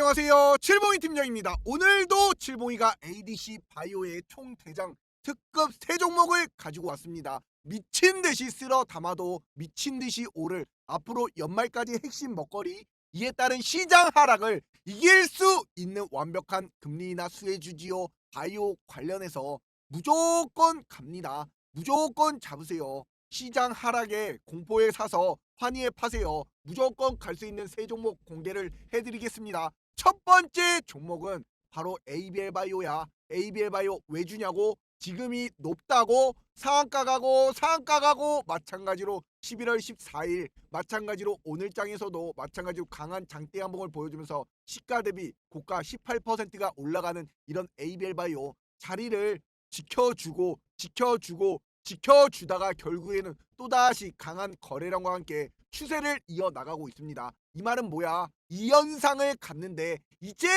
안녕하세요. 칠봉이 팀장입니다. 오늘도 칠봉이가 ADC 바이오의 총대장 특급 세 종목을 가지고 왔습니다. 미친 듯이 쓸어 담아도 미친 듯이 오를 앞으로 연말까지 핵심 먹거리 이에 따른 시장 하락을 이길 수 있는 완벽한 금리나 수혜주지요 바이오 관련해서 무조건 갑니다. 무조건 잡으세요. 시장 하락에 공포에 사서 환희에 파세요. 무조건 갈 수 있는 세 종목 공개를 해드리겠습니다. 첫 번째 종목은 바로 ABL 바이오야. ABL 바이오 왜 주냐고? 지금이 높다고 상한가 가고 상한가 가고 마찬가지로 11월 14일 마찬가지로 오늘 장에서도 마찬가지로 강한 장대 한봉을 보여주면서 시가 대비 고가 18%가 올라가는 이런 ABL 바이오 자리를 지켜주고 지켜주고 지켜주다가 결국에는 또다시 강한 거래량과 함께 추세를 이어나가고 있습니다. 이 말은 뭐야? 이 현상을 갔는데 이제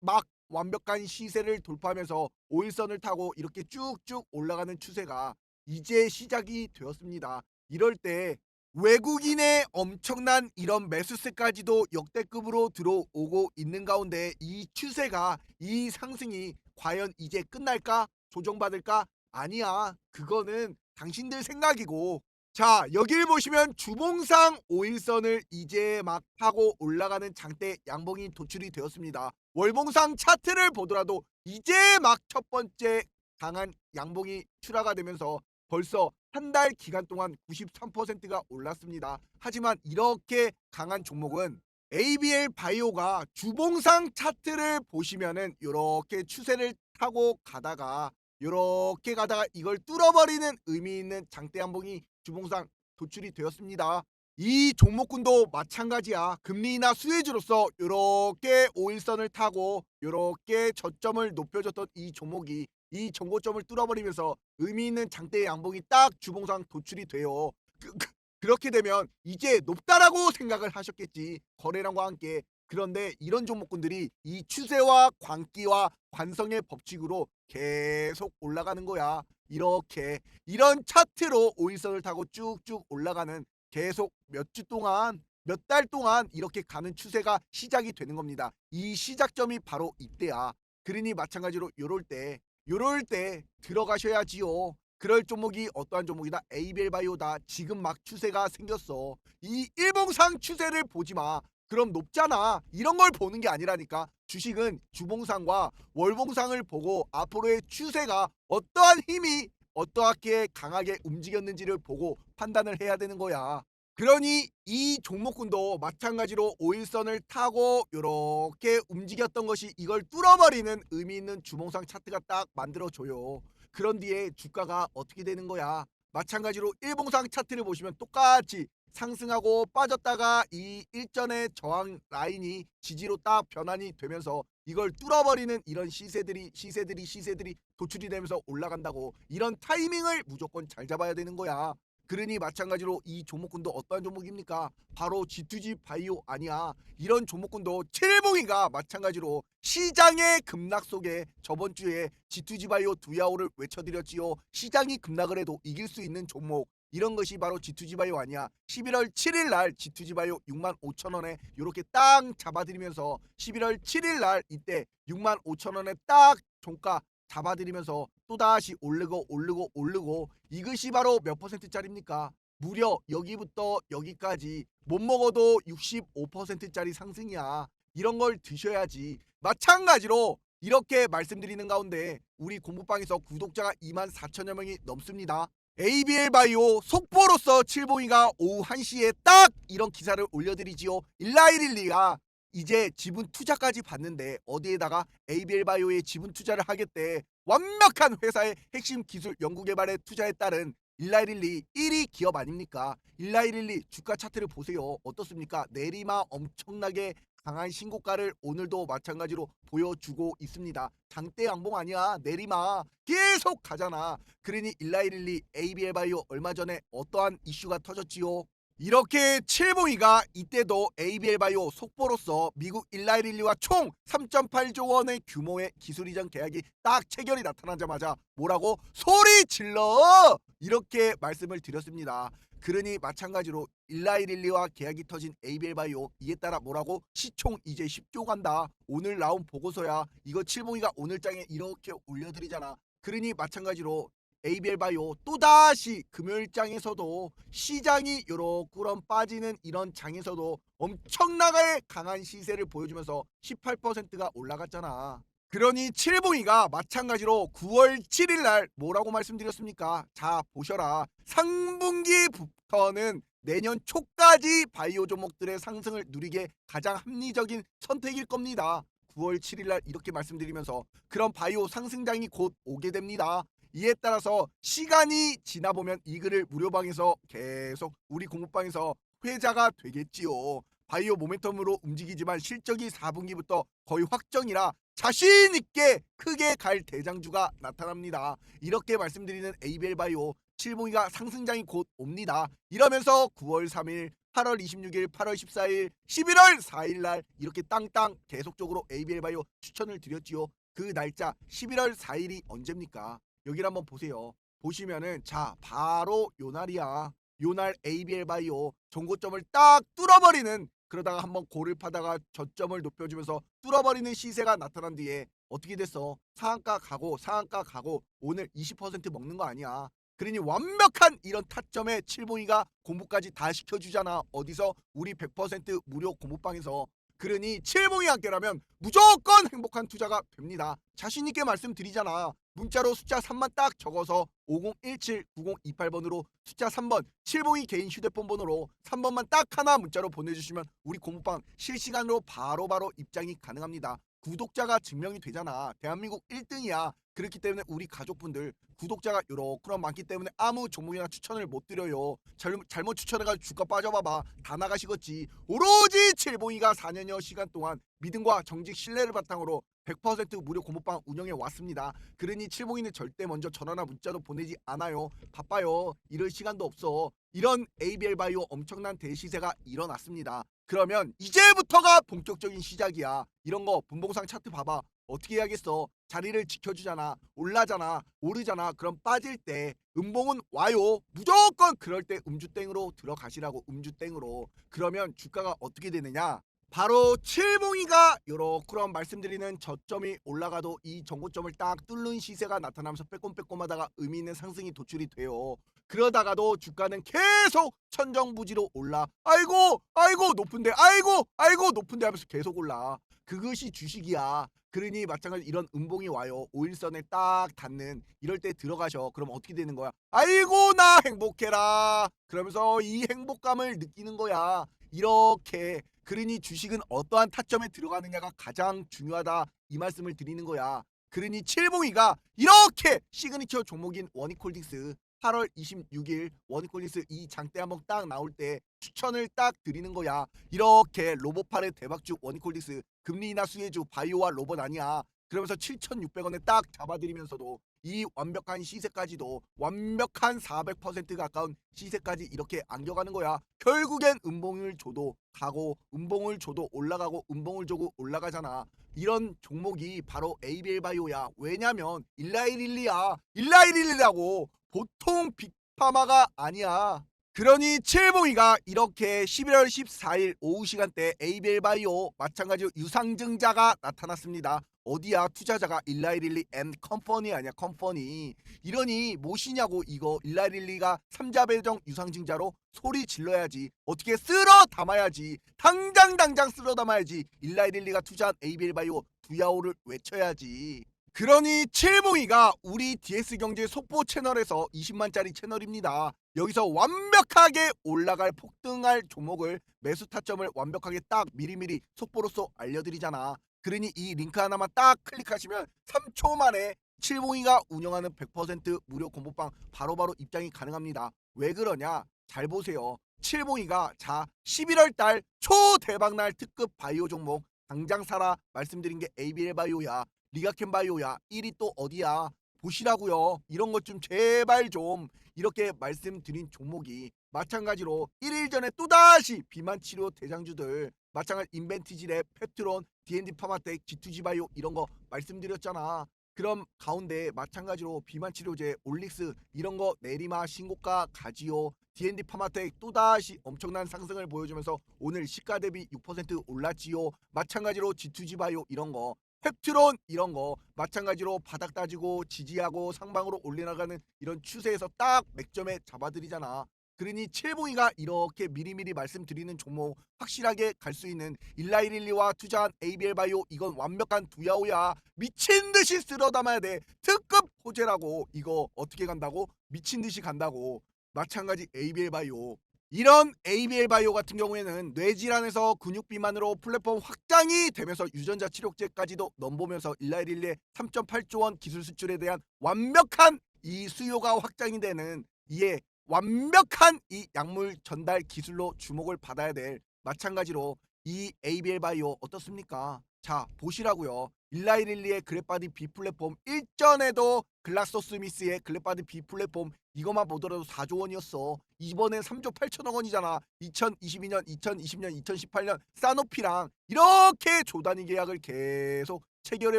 막 완벽한 시세를 돌파하면서 5일선을 타고 이렇게 쭉쭉 올라가는 추세가 이제 시작이 되었습니다. 이럴 때 외국인의 엄청난 이런 매수세까지도 역대급으로 들어오고 있는 가운데 이 추세가 이 상승이 과연 이제 끝날까? 조정받을까? 아니야. 그거는 당신들 생각이고. 자, 여길 보시면 주봉상 5일선을 이제 막 타고 올라가는 장대 양봉이 도출이 되었습니다. 월봉상 차트를 보더라도 이제 막 첫 번째 강한 양봉이 출하가 되면서 벌써 한 달 기간 동안 93%가 올랐습니다. 하지만 이렇게 강한 종목은 ABL 바이오가 주봉상 차트를 보시면은 이렇게 추세를 타고 가다가 이렇게 가다가 이걸 뚫어버리는 의미 있는 장대 한봉이 주봉상 도출이 되었습니다. 이 종목군도 마찬가지야. 금리나 수혜주로서 이렇게 5일선을 타고 이렇게 저점을 높여줬던 이 종목이 이 정고점을 뚫어버리면서 의미 있는 장대의 양봉이 딱 주봉상 도출이 돼요. 그, 그, 그렇게 되면 이제 높다라고 생각을 하셨겠지. 거래량과 함께. 그런데 이런 종목군들이 이 추세와 광기와 관성의 법칙으로 계속 올라가는 거야. 이렇게 이런 차트로 5일선을 타고 쭉쭉 올라가는 계속 몇 주 동안 몇 달 동안 이렇게 가는 추세가 시작이 되는 겁니다. 이 시작점이 바로 이때야. 그러니 마찬가지로 요럴 때 요럴 때 들어가셔야지요. 그럴 종목이 어떠한 종목이다? ABL 바이오다. 지금 막 추세가 생겼어. 이 일봉상 추세를 보지 마. 그럼 높잖아. 이런 걸 보는 게 아니라니까. 주식은 주봉상과 월봉상을 보고 앞으로의 추세가 어떠한 힘이 어떠하게 강하게 움직였는지를 보고 판단을 해야 되는 거야. 그러니 이 종목군도 마찬가지로 5일선을 타고 이렇게 움직였던 것이 이걸 뚫어버리는 의미 있는 주봉상 차트가 딱 만들어줘요. 그런 뒤에 주가가 어떻게 되는 거야? 마찬가지로 일봉상 차트를 보시면 똑같이 상승하고 빠졌다가 이 일전의 저항 라인이 지지로 딱 변환이 되면서 이걸 뚫어버리는 이런 시세들이 시세들이 시세들이 도출이 되면서 올라간다고 이런 타이밍을 무조건 잘 잡아야 되는 거야. 그러니 마찬가지로 이 종목군도 어떠한 종목입니까? 바로 G2G 바이오 아니야. 이런 종목군도 칠봉이가 마찬가지로 시장의 급락 속에 저번 주에 G2G 바이오 두야오를 외쳐드렸지요. 시장이 급락을 해도 이길 수 있는 종목. 이런 것이 바로 G2G 바이오 아니야. 11월 7일 날 G2G 바이오 6만 5천 원에 이렇게 딱 잡아드리면서 11월 7일 날 이때 6만 5천 원에 딱 종가 잡아드리면서 또다시 오르고 오르고 오르고 이것이 바로 몇 퍼센트짜리입니까? 무려 여기부터 여기까지 못 먹어도 65%짜리 상승이야. 이런 걸 드셔야지. 마찬가지로 이렇게 말씀드리는 가운데 우리 공부방에서 구독자가 2만 4천여 명이 넘습니다. ABL 바이오 속보로서 칠봉이가 오후 1시에 딱 이런 기사를 올려드리지요. 1112가 이제 지분 투자까지 받는데 어디에다가 ABL 바이오에 지분 투자를 하겠대. 완벽한 회사의 핵심 기술 연구 개발에 투자에 따른 1112 1위 기업 아닙니까? 1112 주가 차트를 보세요. 어떻습니까? 내리막 엄청나게 강한 신고가를 오늘도 마찬가지로 보여주고 있습니다. 장대 양봉 아니야. 내리막 계속 가잖아. 그러니 1112 ABL 바이오 얼마 전에 어떠한 이슈가 터졌지요? 이렇게 칠봉이가 이때도 ABL 바이오 속보로서 미국 일라이릴리와 총 3.8조 원의 규모의 기술 이전 계약이 딱 체결이 나타나자마자 뭐라고 소리 질러 이렇게 말씀을 드렸습니다. 그러니 마찬가지로 일라이릴리와 계약이 터진 ABL 바이오 이에 따라 뭐라고 시총 이제 10조 간다. 오늘 나온 보고서야 이거 칠봉이가 오늘 장에 이렇게 올려드리잖아. 그러니 마찬가지로 ABL 바이오 또다시 금요일장에서도 시장이 요렇구런 빠지는 이런 장에서도 엄청나게 강한 시세를 보여주면서 18%가 올라갔잖아. 그러니 칠봉이가 마찬가지로 9월 7일 날 뭐라고 말씀드렸습니까? 자 보셔라. 상분기부터는 내년 초까지 바이오 종목들의 상승을 누리게 가장 합리적인 선택일 겁니다. 9월 7일 날 이렇게 말씀드리면서 그런 바이오 상승장이 곧 오게 됩니다. 이에 따라서 시간이 지나 보면 이 글을 무료방에서 계속 우리 공부방에서 회자가 되겠지요. 바이오 모멘텀으로 움직이지만 실적이 4분기부터 거의 확정이라 자신 있게 크게 갈 대장주가 나타납니다. 이렇게 말씀드리는 ABL 바이오 7봉이가 상승장이 곧 옵니다. 이러면서 9월 3일, 8월 26일, 8월 14일, 11월 4일 날 이렇게 땅땅 계속적으로 ABL 바이오 추천을 드렸지요. 그 날짜 11월 4일이 언제입니까? 여기를 한번 보세요. 보시면은 자 바로 요 날이야. 요날 ABL 바이오 정고점을 딱 뚫어버리는 그러다가 한번 고를 파다가 저점을 높여주면서 뚫어버리는 시세가 나타난 뒤에 어떻게 됐어? 상한가 가고 상한가 가고 오늘 20% 먹는 거 아니야. 그러니 완벽한 이런 타점에 칠봉이가 공부까지 다 시켜주잖아. 어디서? 우리 100% 무료 공부방에서. 그러니 칠봉이 함께라면 무조건 행복한 투자가 됩니다. 자신 있게 말씀드리잖아. 문자로 숫자 3만 딱 적어서 5017-9028번으로 숫자 3번 칠봉이 개인 휴대폰 번호로 3번만 딱 하나 문자로 보내주시면 우리 공부방 실시간으로 바로 바로 입장이 가능합니다. 구독자가 증명이 되잖아. 대한민국 1등이야. 그렇기 때문에 우리 가족분들 구독자가 요렇게만 많기 때문에 아무 종목이나 추천을 못 드려요. 잘못, 잘못 추천해가지고 주가 빠져봐봐. 다 나가시겠지. 오로지 칠봉이가 4년여 시간 동안 믿음과 정직 신뢰를 바탕으로 100% 무료 공부방 운영해 왔습니다. 그러니 칠봉이는 절대 먼저 전화나 문자도 보내지 않아요. 바빠요. 이럴 시간도 없어. 이런 ABL 바이오 엄청난 대시세가 일어났습니다. 그러면 이제부터가 본격적인 시작이야. 이런 거 분봉상 차트 봐봐. 어떻게 해야겠어? 자리를 지켜주잖아. 올라잖아. 오르잖아. 그럼 빠질 때 음봉은 와요. 무조건 그럴 때 음주땡으로 들어가시라고 음주땡으로. 그러면 주가가 어떻게 되느냐? 바로 칠봉이가 요렇게런 말씀드리는 저점이 올라가도 이 정고점을 딱 뚫는 시세가 나타나면서 빼꼼빼꼼하다가 의미 있는 상승이 도출이 돼요. 그러다가도 주가는 계속 천정부지로 올라. 아이고, 아이고 높은데, 아이고, 아이고 높은데 하면서 계속 올라. 그것이 주식이야. 그러니 마찬가지 이런 음봉이 와요. 5일선에 딱 닿는 이럴 때 들어가셔. 그럼 어떻게 되는 거야? 아이고 나 행복해라. 그러면서 이 행복감을 느끼는 거야. 이렇게 그러니 주식은 어떠한 타점에 들어가느냐가 가장 중요하다 이 말씀을 드리는 거야. 그러니 칠봉이가 이렇게 시그니처 종목인 원익홀딩스 8월 26일 원익홀딩스 이 장대 한번 딱 나올 때 추천을 딱 드리는 거야. 이렇게 로봇팔의 대박주 원익홀딩스 금리 인하 수혜주 바이오와 로봇 아니야. 그러면서 7,600원에 딱 잡아드리면서도 이 완벽한 시세까지도 완벽한 400% 가까운 시세까지 이렇게 안겨가는 거야. 결국엔 음봉을 줘도 가고 음봉을 줘도 올라가고 음봉을 줘도 올라가잖아. 이런 종목이 바로 ABL 바이오야. 왜냐면 일라이릴리야. 일라이릴리라고 보통 빅파마가 아니야. 그러니 칠봉이가 이렇게 11월 14일 오후 시간대 ABL 바이오 마찬가지로 유상증자가 나타났습니다. 어디야? 투자자가 일라이릴리 앤 컴퍼니 아니야? 컴퍼니. 이러니 무엇이냐고 이거. 일라이릴리가 삼자배정 유상증자로 소리 질러야지. 어떻게 쓸어 담아야지. 당장 당장 쓸어 담아야지. 일라이릴리가 투자한 ABL 바이오 두야오를 외쳐야지. 그러니 칠봉이가 우리 DS경제 속보 채널에서 20만짜리 채널입니다. 여기서 완벽하게 올라갈 폭등할 종목을 매수 타점을 완벽하게 딱 미리미리 속보로서 알려드리잖아. 그러니 이 링크 하나만 딱 클릭하시면 3초 만에 칠봉이가 운영하는 100% 무료 공부방 바로바로 입장이 가능합니다. 왜 그러냐? 잘 보세요. 칠봉이가 자 11월 달 초대박날 특급 바이오 종목 당장 사라 말씀드린 게 ABL 바이오야. 리가켄 바이오야 1위 또 어디야 보시라고요 이런 것 좀 제발 좀 이렇게 말씀드린 종목이 마찬가지로 1일 전에 또다시 비만 치료 대장주들 마찬가지 인벤티지랩 페트론 D&D 파마텍 G2G 바이오 이런 거 말씀드렸잖아 그럼 가운데 마찬가지로 비만 치료제 올릭스 이런 거 내리마 신고가 가지오 D&D 파마텍 또다시 엄청난 상승을 보여주면서 오늘 시가 대비 6% 올랐지요. 마찬가지로 G2G 바이오 이런 거 펩트론 이런 거 마찬가지로 바닥 따지고 지지하고 상방으로 올려나가는 이런 추세에서 딱 맥점에 잡아드리잖아. 그러니 칠봉이가 이렇게 미리미리 말씀드리는 종목 확실하게 갈 수 있는 일라이릴리와 투자한 ABL 바이오 이건 완벽한 두야오야. 미친 듯이 쓸어 담아야 돼. 특급 호재라고. 이거 어떻게 간다고? 미친 듯이 간다고. 마찬가지 ABL 바이오. 이런 ABL 바이오 같은 경우에는 뇌질환에서 근육 비만으로 플랫폼 확장이 되면서 유전자 치료제까지도 넘보면서 일라이릴리의 3.8조 원 기술 수출에 대한 완벽한 이 수요가 확장이 되는 이에 완벽한 이 약물 전달 기술로 주목을 받아야 될 마찬가지로 이 ABL 바이오 어떻습니까? 자 보시라고요. 일라이릴리의 그래바디 B 플랫폼 일전에도 글라소스미스의 글래바디 B 플랫폼 이것만 보더라도 4조 원이었어. 이번엔 3조 8천억 원이잖아. 2022년, 2020년, 2018년 사노피랑 이렇게 조단위 계약을 계속 체결해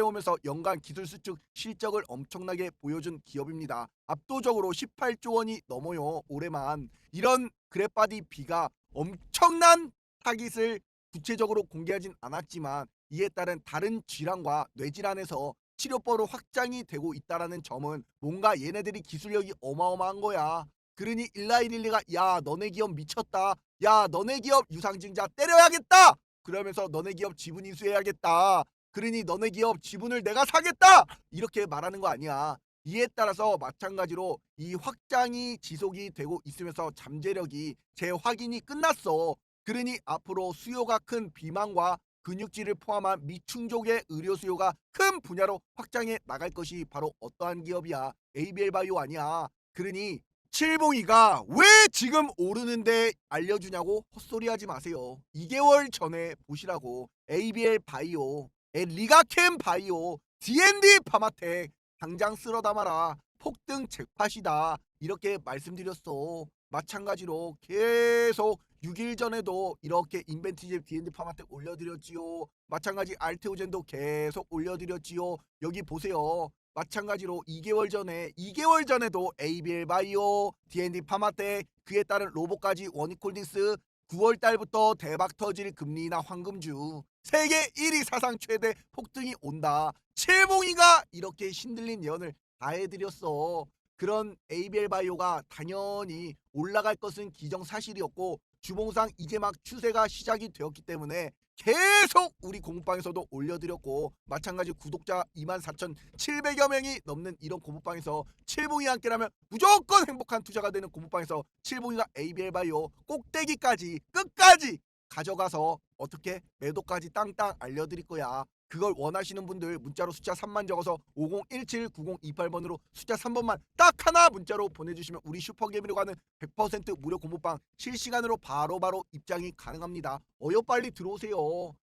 오면서 연간 기술 수축 실적을 엄청나게 보여준 기업입니다. 압도적으로 18조 원이 넘어요. 올해만. 이런 그래바디 B가 엄청난 타깃을 구체적으로 공개하진 않았지만 이에 따른 다른 질환과 뇌질환에서 치료법으로 확장이 되고 있다라는 점은 뭔가 얘네들이 기술력이 어마어마한 거야. 그러니 일라이릴리가 야 너네 기업 미쳤다. 야 너네 기업 유상증자 때려야겠다. 그러면서 너네 기업 지분 인수해야겠다. 그러니 너네 기업 지분을 내가 사겠다. 이렇게 말하는 거 아니야. 이에 따라서 마찬가지로 이 확장이 지속이 되고 있으면서 잠재력이 재확인이 끝났어. 그러니 앞으로 수요가 큰 비만과 근육질을 포함한 미충족의 의료 수요가 큰 분야로 확장해 나갈 것이 바로 어떠한 기업이야? ABL 바이오 아니야. 그러니 칠봉이가 왜 지금 오르는데 알려주냐고 헛소리하지 마세요. 2개월 전에 보시라고 ABL 바이오, 에, 리가캠 바이오, D&D 파마텍 당장 쓸어 담아라. 폭등 잭팟이다. 이렇게 말씀드렸어. 마찬가지로 계속 6일 전에도 이렇게 인벤티제 D&D 파마텍 올려드렸지요. 마찬가지 알테오젠도 계속 올려드렸지요. 여기 보세요. 마찬가지로 2개월 전에 2개월 전에도 ABL 바이오, D&D 파마텍, 그에 따른 로보까지 원익홀딩스 9월 달부터 대박 터질 금리나 황금주 세계 1위 사상 최대 폭등이 온다. 칠봉이가 이렇게 신들린 예언을 다 해드렸어. 그런 ABL 바이오가 당연히 올라갈 것은 기정사실이었고 주봉상 이제 막 추세가 시작이 되었기 때문에 계속 우리 공부방에서도 올려드렸고 마찬가지 구독자 24,700여 명이 넘는 이런 공부방에서 칠봉이 함께라면 무조건 행복한 투자가 되는 공부방에서 칠봉이가 ABL 바이오 꼭대기까지 끝까지 가져가서 어떻게 매도까지 땅땅 알려드릴 거야. 그걸 원하시는 분들 문자로 숫자 3만 적어서 50179028번으로 숫자 3번만 딱 하나 문자로 보내주시면 우리 슈퍼게임으로 가는 100% 무료 공부방 실시간으로 바로 바로 입장이 가능합니다. 어여 빨리 들어오세요.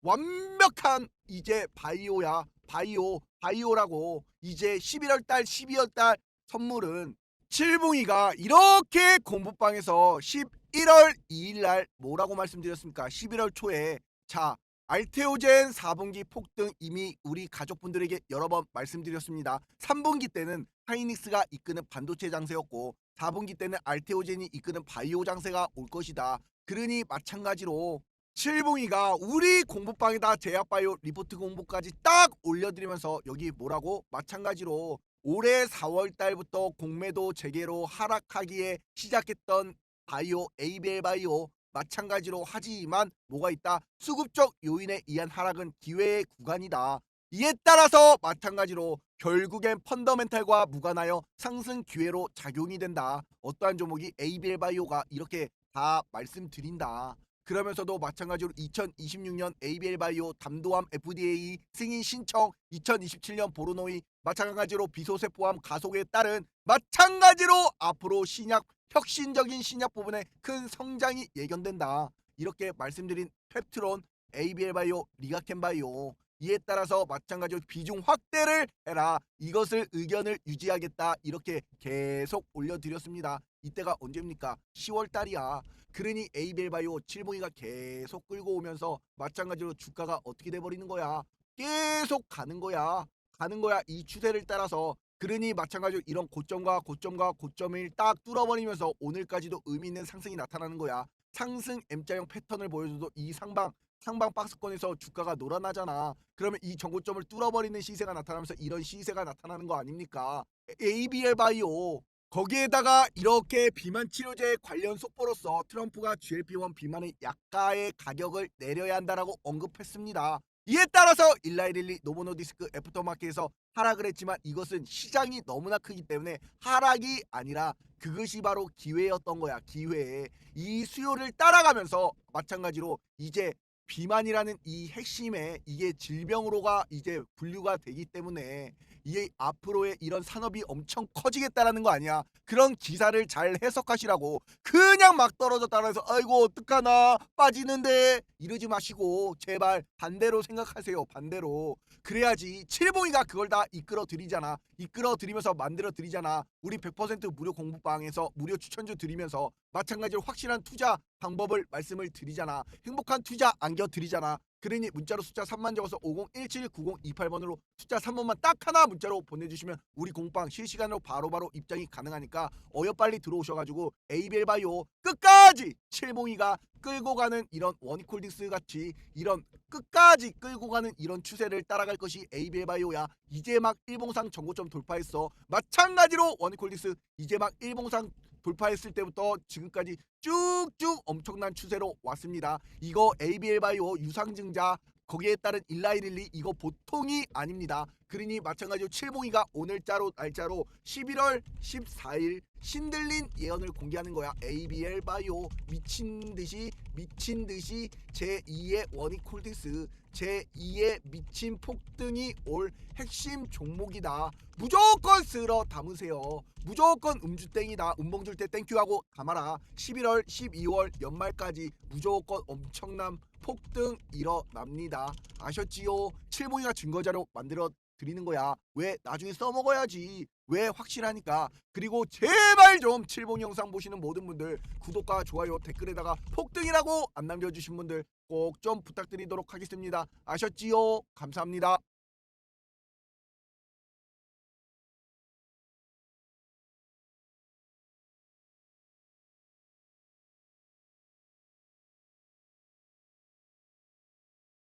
완벽한 이제 바이오야 바이오 바이오라고 이제 11월 달 12월 달 선물은 칠봉이가 이렇게 공부방에서 11월 2일 날 뭐라고 말씀드렸습니까? 11월 초에 자 알테오젠 4분기 폭등 이미 우리 가족분들에게 여러 번 말씀드렸습니다. 3분기 때는 하이닉스가 이끄는 반도체 장세였고 4분기 때는 알테오젠이 이끄는 바이오 장세가 올 것이다. 그러니 마찬가지로 7봉이가 우리 공부방에다 제약바이오 리포트 공부까지 딱 올려드리면서 여기 뭐라고 마찬가지로 올해 4월 달부터 공매도 재개로 하락하기에 시작했던 바이오 ABL 바이오 마찬가지로 하지만 뭐가 있다? 수급적 요인에 의한 하락은 기회의 구간이다. 이에 따라서 마찬가지로 결국엔 펀더멘탈과 무관하여 상승 기회로 작용이 된다. 어떠한 종목이 ABL 바이오가 이렇게 다 말씀드린다 그러면서도 마찬가지로 2026년 ABL 바이오 담도함 FDA 승인 신청 2027년 보르노이 마찬가지로 비소세 포함 가속에 따른 마찬가지로 앞으로 신약 혁신적인 신약 부분에 큰 성장이 예견된다. 이렇게 말씀드린 펩트론, ABL 바이오, 리가켄 바이오 이에 따라서 마찬가지로 비중 확대를 해라. 이것을 의견을 유지하겠다. 이렇게 계속 올려드렸습니다. 이때가 언제입니까? 10월 달이야. 그러니 ABL 바이오 7봉이가 계속 끌고 오면서 마찬가지로 주가가 어떻게 돼버리는 거야? 계속 가는 거야. 가는 거야. 이 추세를 따라서. 그러니 마찬가지로 이런 고점과 고점과 고점을 딱 뚫어버리면서 오늘까지도 의미 있는 상승이 나타나는 거야. 상승 M자형 패턴을 보여줘도 이 상방 상방 박스권에서 주가가 놀아나잖아. 그러면 이 정고점을 뚫어버리는 시세가 나타나면서 이런 시세가 나타나는 거 아닙니까? ABL 바이오 거기에다가 이렇게 비만 치료제 관련 속보로서 트럼프가 GLP-1 비만의 약가의 가격을 내려야 한다라고 언급했습니다. 이에 따라서 일라이릴리 노보노디스크 애프터마켓에서 하락을 했지만 이것은 시장이 너무나 크기 때문에 하락이 아니라 그것이 바로 기회였던 거야 기회 이 수요를 따라가면서 마찬가지로 이제 비만이라는 이 핵심에 이게 질병으로가 이제 분류가 되기 때문에 이게 앞으로의 이런 산업이 엄청 커지겠다라는 거 아니야? 그런 기사를 잘 해석하시라고. 그냥 막 떨어졌다고 해서 아이고 어떡하나? 빠지는데 이러지 마시고 제발 반대로 생각하세요 반대로. 그래야지 칠봉이가 그걸 다 이끌어 드리잖아. 이끌어 드리면서 만들어 드리잖아. 우리 100% 무료 공부방에서 무료 추천주 드리면서 마찬가지로 확실한 투자 방법을 말씀을 드리잖아. 행복한 투자 안겨 드리잖아 그러니 문자로 숫자 3만 적어서 50179028번으로 숫자 3번만 딱 하나 문자로 보내주시면 우리 공방 실시간으로 바로바로 입장이 가능하니까 어여 빨리 들어오셔가지고 ABL 바이오 끝까지 칠봉이가 끌고 가는 이런 원콜딩스 같이 이런 끝까지 끌고 가는 이런 추세를 따라갈 것이 ABL 바이오야. 이제 막 일봉상 정고점 돌파했어. 마찬가지로 원콜딩스 이제 막 일봉상 돌파했을 때부터 지금까지 쭉쭉 엄청난 추세로 왔습니다. 이거 ABL 바이오 유상증자 거기에 따른 일라이릴리 이거 보통이 아닙니다. 그러니 마찬가지로 칠봉이가 오늘자로 날짜로 11월 14일 신들린 예언을 공개하는 거야. ABL 바이오 미친 듯이 미친 듯이 제2의 원익콜딩스 제2의 미친 폭등이 올 핵심 종목이다. 무조건 쓸어 담으세요. 무조건 음주땡이다. 음봉 줄 때 땡큐하고 담아라. 11월, 12월 연말까지 무조건 엄청난 폭등 일어납니다. 아셨지요? 칠봉이가 증거자료 만들어 드리는 거야. 왜 나중에 써먹어야지. 왜 확실하니까. 그리고 제발 좀 칠봉 영상 보시는 모든 분들 구독과 좋아요 댓글에다가 폭등이라고 안 남겨주신 분들 꼭 좀 부탁드리도록 하겠습니다. 아셨지요? 감사합니다.